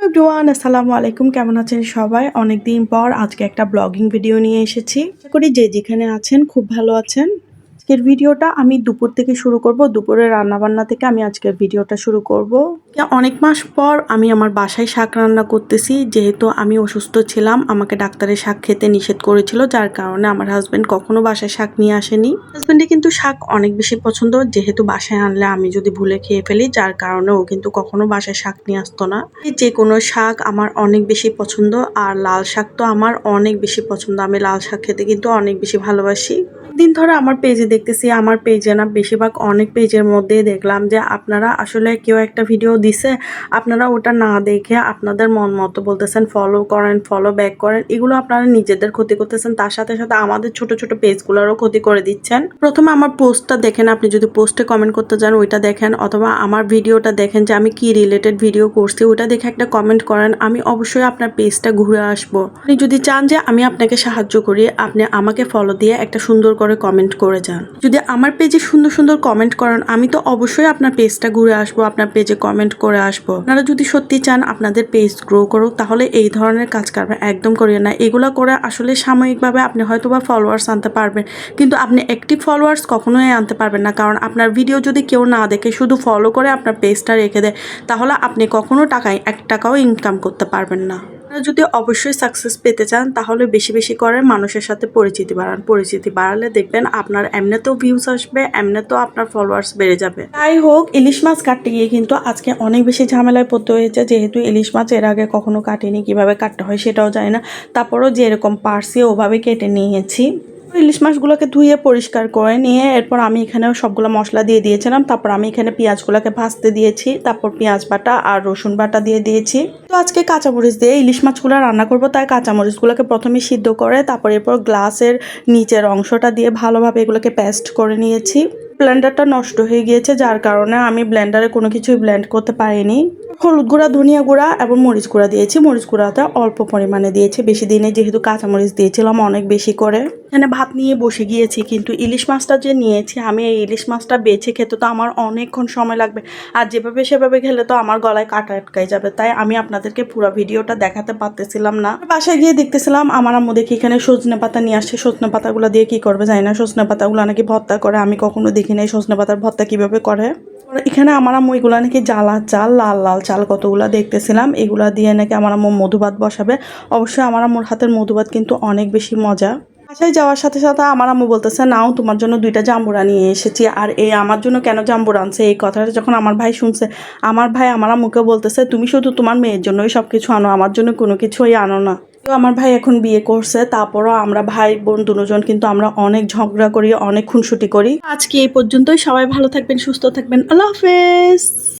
Everyone আসসালামু আলাইকুম। কেমন আছেন সবাই? অনেকদিন পর আজকে একটা ব্লগিং ভিডিও নিয়ে এসেছি। করি যে যেখানে আছেন খুব ভালো আছেন। আজকের ভিডিওটা আমি দুপুর থেকে শুরু করব। দুপুরে রান্নাবান্না থেকে আমি আজকের ভিডিওটা শুরু করব। অনেক মাস পর আমি আমার বাসায় শাক রান্না করতেছি। যেহেতু আমি অসুস্থ ছিলাম, আমাকে ডাক্তারের শাক খেতে নিষেধ করেছিল, যার কারণে আমার হাজব্যান্ড কখনো বাসায় শাক নিয়ে আসেনি। হাজবেন্ডে কিন্তু শাক অনেক বেশি পছন্দ। যেহেতু বাসায় আনলে আমি যদি ভুলে খেয়ে ফেলি, যার কারণে ও কিন্তু কখনো বাসায় শাক নিয়ে আসতো না। যে কোনো শাক আমার অনেক বেশি পছন্দ, আর লাল শাক তো আমার অনেক বেশি পছন্দ। আমি লাল শাক খেতে কিন্তু অনেক বেশি ভালোবাসি। দিন ধরে আমার পেজে দেখতেছি, আমার পেজে না বেশিরভাগ অনেক পেজের মধ্যে দেখলাম যে আপনারা আসলে কেউ একটা ভিডিও দিছে, আপনারা ওটা না দেখে আপনাদের মন মতো বলতেছেন ফলো করেন ফলো ব্যাক করেন, এগুলো আপনারা নিজেদের ক্ষতি করতেছেন, তার সাথে সাথে আমাদের ছোট ছোট পেজগুলোরও ক্ষতি করে দিচ্ছেন। প্রথমে আমার পোস্টটা দেখেন, আপনি যদি পোস্টে কমেন্ট করতে চান, ওইটা দেখেন, অথবা আমার ভিডিওটা দেখেন যে আমি কি রিলেটেড ভিডিও করছি, ওইটা দেখে একটা কমেন্ট করেন, আমি অবশ্যই আপনার পেজটা ঘুরে আসব। আপনি যদি চান যে আমি আপনাকে সাহায্য করি, আপনি আমাকে ফলো দিয়ে একটা সুন্দর করে কমেন্ট করে যান। যদি আমার পেজে সুন্দর সুন্দর কমেন্ট করেন, আমি তো অবশ্যই আপনার পেজটা ঘুরে আসব, আপনার পেজে কমেন্ট করে আসব। আপনারা যদি সত্যি চান আপনাদের পেজ গ্রো করুক, তাহলে এই ধরনের কাজ কারবার একদম করিয়ে না। এগুলো করে আসলে সাময়িকভাবে আপনি হয়তো বা ফলোয়ার্স আনতে পারবেন, কিন্তু আপনি একটি ফলোয়ার্স কখনোই আনতে পারবেন না। কারণ আপনার ভিডিও যদি কেউ না দেখে, শুধু ফলো করে আপনার পেজটা রেখে দেয়, তাহলে আপনি কখনো টাকায়, এক টাকাও ইনকাম করতে পারবেন না। আপনারা যদি অবশ্যই সাকসেস পেতে চান, তাহলে বেশি বেশি করে মানুষের সাথে পরিচিতি বাড়ান। পরিচিতি বাড়ালে দেখবেন আপনার এমনিতেও ভিউজ আসবে, এমনিতেও আপনার ফলোয়ার্স বেড়ে যাবে। তাই হোক, ইলিশ মাছ কাটতে গিয়ে কিন্তু আজকে অনেক বেশি ঝামেলায় পড়তে হয়েছে। যেহেতু ইলিশ মাছ এর আগে কখনো কাটেনি, কীভাবে কাটতে হয় সেটাও জানি না। তারপরও যেরকম পারছি ওভাবে কেটে নিয়েছি। ইলিশ মাছগুলোকে ধুয়ে পরিষ্কার করে নিয়ে এরপর আমি এখানে সবগুলো মশলা দিয়ে দিয়েছিলাম। তারপর আমি এখানে পেঁয়াজগুলোকে ভাজতে দিয়েছি। তারপর পেঁয়াজ বাটা আর রসুন বাটা দিয়ে দিয়েছি। তো আজকে কাঁচামরিচ দিয়ে ইলিশ মাছগুলো রান্না করব। তাই কাঁচামরিচগুলোকে প্রথমে সিদ্ধ করে তারপর এরপর গ্লাসের নিচের অংশটা দিয়ে ভালোভাবে এগুলোকে পেস্ট করে নিয়েছি। ব্লেন্ডারটা নষ্ট হয়ে গিয়েছে। যার কারণে আমি ব্লেন্ডারে কোনো কিছুই ব্লেন্ড করতে পারিনি। হলুদ গুঁড়া, ধনিয়া গুঁড়া এবং মরিচ গুঁড়া দিয়েছি। মরিচ গুঁড়াটা অল্প পরিমাণে দিয়েছি, বেশি দিনে যেহেতু কাঁচামরিচ দিয়েছিলাম, অনেক বেশি করে। এখানে ভাত নিয়ে বসে গিয়েছি, কিন্তু ইলিশ মাছটা যে নিয়েছি, আমি এই ইলিশ মাছটা বেছে খেতে তো আমার অনেকক্ষণ সময় লাগবে। আর যেভাবে সেভাবে খেলে তো আমার গলায় কাটা আটকাই যাবে, তাই আমি আপনাদেরকে পুরো ভিডিওটা দেখাতে পারতেছিলাম না। বাসায় গিয়ে দেখতেছিলাম, আমার আম্মু দেখি এখানে সজনে পাতা নিয়ে আসছে। সজনে পাতাগুলো দিয়ে কি করবে জানি না, সজনে পাতাগুলো নাকি ভর্তা করে, আমি কখনো দেখি নাই সজনে পাতার ভর্তা কীভাবে করে। এখানে আমার আম্মু এগুলো নাকি জ্বালা চাল লাল লাল চাল কতগুলো দেখতেছিলাম, এগুলা দিয়ে নাকি আমার আম্মু মধুভাত বসাবে। অবশ্যই আমার আম্মুর হাতের মধুভাত কিন্তু অনেক বেশি মজা। বাসায় যাওয়ার সাথে সাথে আমার আম্মু বলতেছে, নাও, তোমার জন্য দুইটা জাম্বুরা নিয়ে এসেছি। আর এই আমার জন্য কেন জাম্বুরা আনছে? এই কথাটা যখন আমার ভাই শুনছে, আমার ভাই আমার আম্মুকে বলতেছে, তুমি শুধু তোমার মেয়ের জন্যই সব কিছু আনো, আমার জন্য কোনো কিছুই আনো না। তো আমার ভাই এখন বিয়ে করছে, তারপরও আমরা ভাই বোন দুজন কিন্তু আমরা অনেক ঝগড়া করি, অনেক খুনসুটি করি। আজকে এই পর্যন্তই, সবাই ভালো থাকবেন, সুস্থ থাকবেন, আল্লাহ হাফেজ।